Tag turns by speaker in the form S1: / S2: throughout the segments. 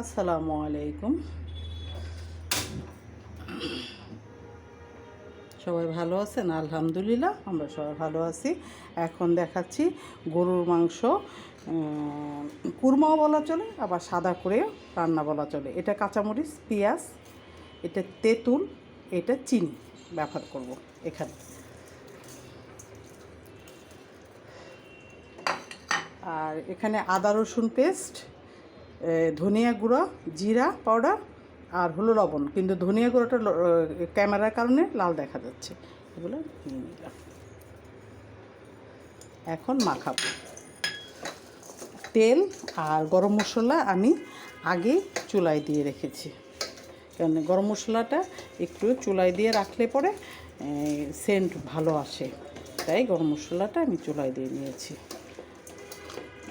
S1: আসসালামু আলাইকুম। সবাই ভালো আছেন? আলহামদুলিল্লাহ, আমরা সবাই ভালো আছি। এখন দেখাচ্ছি গরুর মাংস কুরমাও বলা চলে, আবার সাদা করে রান্না বলা চলে। এটা কাঁচামরিচ, পেঁয়াজ, এটা তেঁতুল, এটা চিনি ব্যবহার করব এখানে। আর এখানে আদা রসুন পেস্ট ধনিয়া গুঁড়ো, জিরা পাউডার আর হলো লবণ। কিন্তু ধনিয়া গুঁড়োটা ক্যামেরার কারণে লাল দেখা যাচ্ছে এগুলো নিয়ে নিলাম। এখন মাখাবো। তেল আর গরম মশলা আমি আগে চুলায় দিয়ে রেখেছি। কারণ গরম মশলাটা একটু চুলায় দিয়ে রাখলে পরে সেন্ট ভালো আসে। তাই গরম মশলাটা আমি চুলায় দিয়ে নিয়েছি।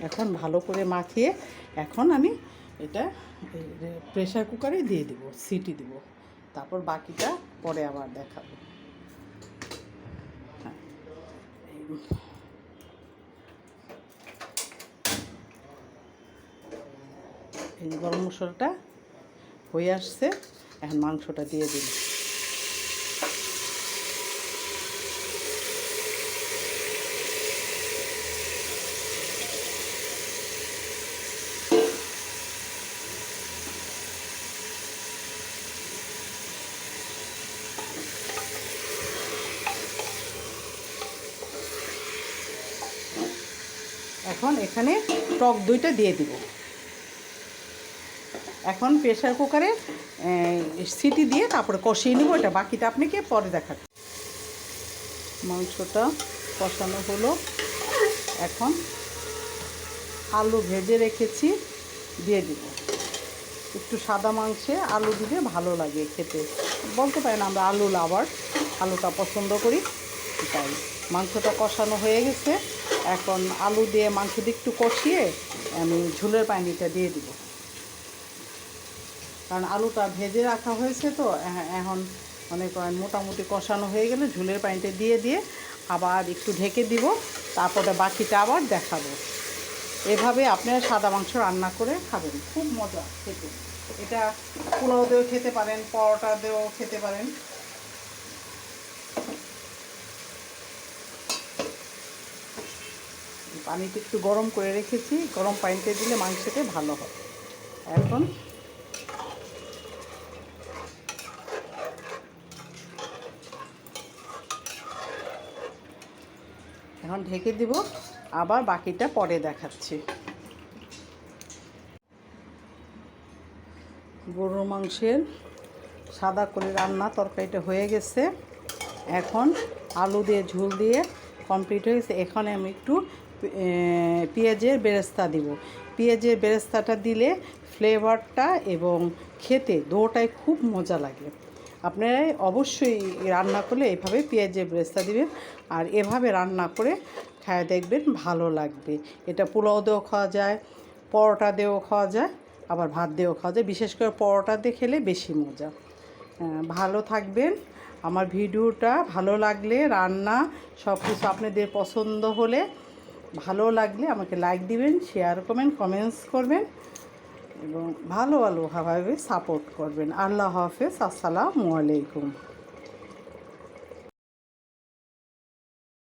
S1: এখন ভালো করে মাখিয়ে এখন আমি এটা প্রেশার কুকারে দিয়ে দেব সিটি দেব। তারপর বাকিটা পরে আবার দেখাবো। এই- এই গরম মশলাটা হয়ে আসছে, এখন মাংসটা দিয়ে দিন এখন এখানে টক দইটা দিয়ে দিব। এখন প্রেশার কুকারে সিটি দিয়ে তারপরে কষিয়ে নেব, এটা বাকিটা আপনাকে পরে দেখাচ্ছি মাংসটা কষানো হলো। এখন আলু ভেজে রেখেছি, দিয়ে দিব। একটু সাদা মাংসে আলু দিলে ভালো লাগে খেতে। বলতে পারেন আমরা আলু লাভার, আলুটা পছন্দ করি, তাই মাংসটা কষানো হয়ে গেছে। এখন আলু দিয়ে মাংস দিয়ে একটু কষিয়ে আমি ঝুলের পানিটা দিয়ে দিব। কারণ আলুটা ভেজে রাখা হয়েছে তো এখন মনে করেন মোটামুটি কষানো হয়ে গেলে ঝুলের পানিটা দিয়ে দিয়ে আবার একটু ঢেকে দিব, তারপরে বাকিটা আবার দেখাবো। এভাবে আপনারা সাদা মাংস রান্না করে খাবেন, খুব মজা খেতে। এটা পোলাও দিয়েও খেতে পারেন, পরোটা দিয়েও খেতে পারেন। পানিটা একটু গরম করে রেখেছি, গরম পানিতে দিলে মাংসতে ভালো হয়। এখন এখন ঢেকে দিব, আবার বাকিটা পরে দেখাচ্ছি। গরুর মাংসের সাদা করে রান্না তরকারিটা হয়ে গেছে। এখন আলু দিয়ে ঝোল দিয়ে কমপ্লিট হয়ে গেছে, এখানে আমি একটু পেঁয়াজের বেরেস্তা দিব। পেঁয়াজের বেরেস্তাটা দিলে ফ্লেভারটা এবং খেতে দুটাই খুব মজা লাগে। আপনারা অবশ্যই রান্না করলে এভাবে পেঁয়াজের বেরেস্তা দিবেন আর এভাবে রান্না করে খায় দেখবেন ভালো লাগবে। এটা পোলাও দিয়েও খাওয়া যায়, পরোটা দিয়েও খাওয়া যায়, আবার ভাত দিয়েও খাওয়া যায়। বিশেষ করে পরোটা দিয়ে খেলে বেশি মজা। ভালো থাকবেন। আমার ভিডিওটা ভালো লাগলে, রান্না সব কিছু আপনাদের পছন্দ হলে ভালো লাগলে আমাকে লাইক দিবেন শেয়ার করবেন কমেন্টস করবেন এবং ভালো ভালোভাবে সাপোর্ট করবেন। আল্লাহ হাফেজ, আসসালামু আলাইকুম।